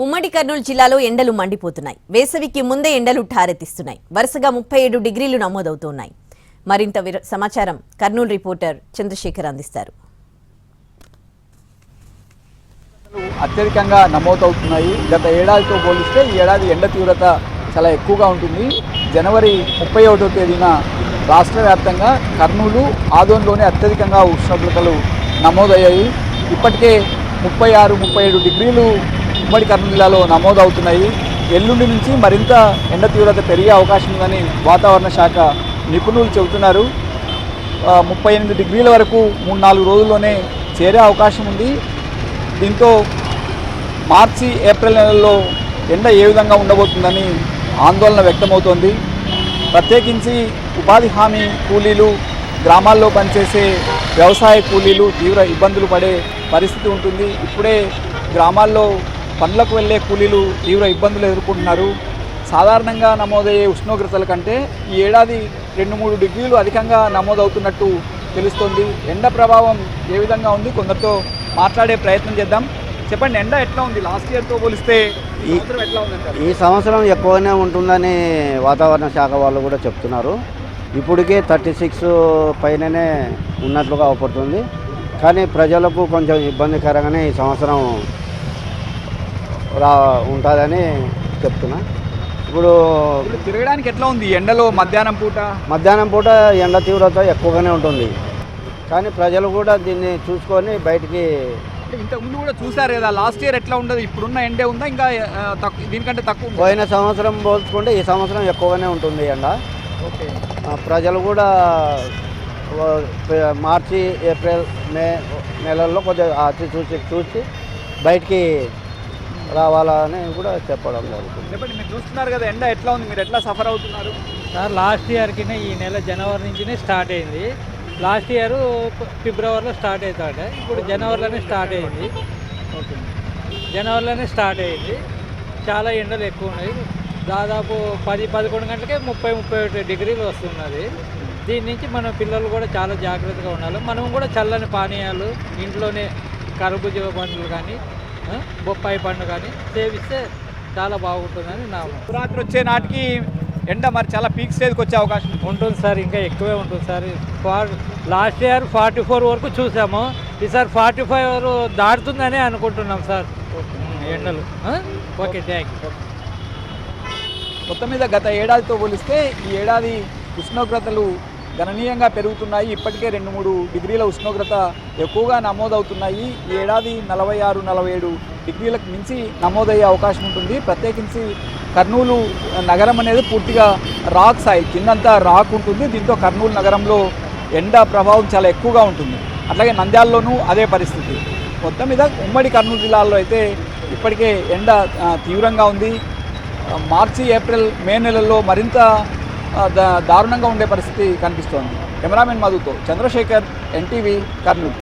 ఉమ్మడి కర్నూలు జిల్లాలో ఎండలు మండిపోతున్నాయి. వేసవికి ముందే ఎండలు ఠారెత్తిస్తున్నాయి. వరుసగా ముప్పై ఏడు డిగ్రీలు నమోదవుతున్నాయి. మరింత విర- సమాచారం కర్నూలు రిపోర్టర్ చంద్రశేఖర్ అందిస్తారు. అత్యధికంగా నమోదవుతున్నాయి. గత ఏడాదితో పోలిస్తే ఈ ఏడాది ఎండ తీవ్రత చాలా ఎక్కువగా ఉంటుంది. జనవరి ముప్పై ఒకటో తేదీన రాష్ట్ర వ్యాప్తంగా కర్నూలు ఆదోన్లోనే అత్యధికంగా ఉష్ణోగ్రతలు నమోదయ్యాయి. ఇప్పటికే ముప్పై ఆరు ముప్పై ఏడు డిగ్రీలు ఉమ్మడి కర్నూలు జిల్లాలో నమోదవుతున్నాయి. ఎల్లుండి నుంచి మరింత ఎండ తీవ్రత పెరిగే అవకాశం ఉందని వాతావరణ శాఖ నిపుణులు చెబుతున్నారు. ముప్పై ఎనిమిది డిగ్రీల వరకు మూడు నాలుగు రోజుల్లోనే చేరే అవకాశం ఉంది. దీంతో మార్చి ఏప్రిల్ నెలల్లో ఎండ ఏ విధంగా ఉండబోతుందని ఆందోళన వ్యక్తమవుతోంది. ప్రత్యేకించి ఉపాధి హామీ కూలీలు గ్రామాల్లో పనిచేసే వ్యవసాయ కూలీలు తీవ్ర ఇబ్బందులు పడే పరిస్థితి ఉంటుంది. ఇప్పుడే గ్రామాల్లో పనులకు వెళ్ళే కూలీలు తీవ్ర ఇబ్బందులు ఎదుర్కొంటున్నారు. సాధారణంగా నమోదయ్యే ఉష్ణోగ్రతల కంటే ఈ ఏడాది రెండు మూడు డిగ్రీలు అధికంగా నమోదవుతున్నట్టు తెలుస్తోంది. ఎండ ప్రభావం ఏ విధంగా ఉంది? కొందరితో మాట్లాడే ప్రయత్నం చేద్దాం. చెప్పండి ఎండ ఎట్లా ఉంది? లాస్ట్ ఇయర్తో పోలిస్తే ఈ సంవత్సరం ఎక్కువనే ఉంటుందని వాతావరణ శాఖ వాళ్ళు కూడా చెప్తున్నారు. ఇప్పటికే థర్టీ సిక్స్ పైననే ఉన్నట్లుగా అవపడుతుంది. కానీ ప్రజలకు కొంచెం ఇబ్బందికరంగానే ఈ సంవత్సరం రా ఉంటుందని చెప్తున్నా. ఇప్పుడు తిరగడానికి ఎట్లా ఉంది? ఎండలో మధ్యాహ్నం పూట? మధ్యాహ్నం పూట ఎండ తీవ్రత ఎక్కువగానే ఉంటుంది. కానీ ప్రజలు కూడా దీన్ని చూసుకొని బయటికి అంటే ఇంతకు ముందు కూడా చూసారు కదా లాస్ట్ ఇయర్ ఎట్లా ఉండదు? ఇప్పుడున్న ఎండే ఉందా? ఇంకా తక్కువ దీనికంటే తక్కువ? పోయిన సంవత్సరం పోల్చుకుంటే ఈ సంవత్సరం ఎక్కువగానే ఉంటుంది ఎండ. ఓకే. ప్రజలు కూడా మార్చి ఏప్రిల్ మే నెలల్లో కొద్దిగా చూసి చూసి బయటికి రావాలని కూడా చెప్పడం జరుగుతుంది. చెప్పండి మీరు చూస్తున్నారు కదా ఎండ ఎట్లా ఉంది? మీరు ఎట్లా సఫర్ అవుతున్నారు? సార్ లాస్ట్ ఇయర్కి ఈ నెల జనవరి నుంచినే స్టార్ట్ అయింది. లాస్ట్ ఇయర్ ఫిబ్రవరిలో స్టార్ట్ అవుతాడే ఇప్పుడు జనవరిలోనే స్టార్ట్ అయింది. ఓకే. జనవరిలోనే స్టార్ట్ అయింది. చాలా ఎండలు ఎక్కువ ఉన్నాయి. దాదాపు పది పదకొండు గంటలకే ముప్పై ముప్పై ఒకటి డిగ్రీలు వస్తున్నది. దీని నుంచి మన పిల్లలు కూడా చాలా జాగ్రత్తగా ఉండాలి. మనం కూడా చల్లని పానీయాలు ఇంట్లోనే కరుబుజ పండ్లు కానీ బొప్పాయి పండు కానీ సేవిస్తే చాలా బాగుంటుందని నా రాత్రి వచ్చే నాటికి ఎండ మరి చాలా పీక్ స్టేజ్కి వచ్చే అవకాశం ఉంటుంది సార్ ఇంకా ఎక్కువే ఉంటుంది sir. Far last year forty four వరకు చూసాము. ఈసారి ఫార్టీ ఫైవ్ దాటుతుందని అనుకుంటున్నాం సార్. ఎండలు? Okay thank you. మొత్తం మీద గత ఏడాదితో పోలిస్తే ఈ ఏడాది ఉష్ణోగ్రతలు గణనీయంగా పెరుగుతున్నాయి. ఇప్పటికే రెండు మూడు డిగ్రీల ఉష్ణోగ్రత ఎక్కువగా నమోదవుతున్నాయి. ఈ ఏడాది నలభై ఆరు నలభై ఏడు డిగ్రీలకు మించి నమోదయ్యే అవకాశం ఉంటుంది. ప్రత్యేకించి కర్నూలు నగరం అనేది పూర్తిగా రాక్ సాయి. కిందంతా రాక్ ఉంటుంది. దీంతో కర్నూలు నగరంలో ఎండ ప్రభావం చాలా ఎక్కువగా ఉంటుంది. అట్లాగే నంద్యాలలోనూ అదే పరిస్థితి. మొత్తం మీద ఉమ్మడి కర్నూలు జిల్లాలో అయితే ఇప్పటికే ఎండ తీవ్రంగా ఉంది. మార్చి ఏప్రిల్ మే నెలల్లో మరింత దారుణంగా ఉండే పరిస్థితి కనిపిస్తోంది. కెమెరామెన్ మధుతో చంద్రశేఖర్ ఎన్టీవీ కర్నూలు.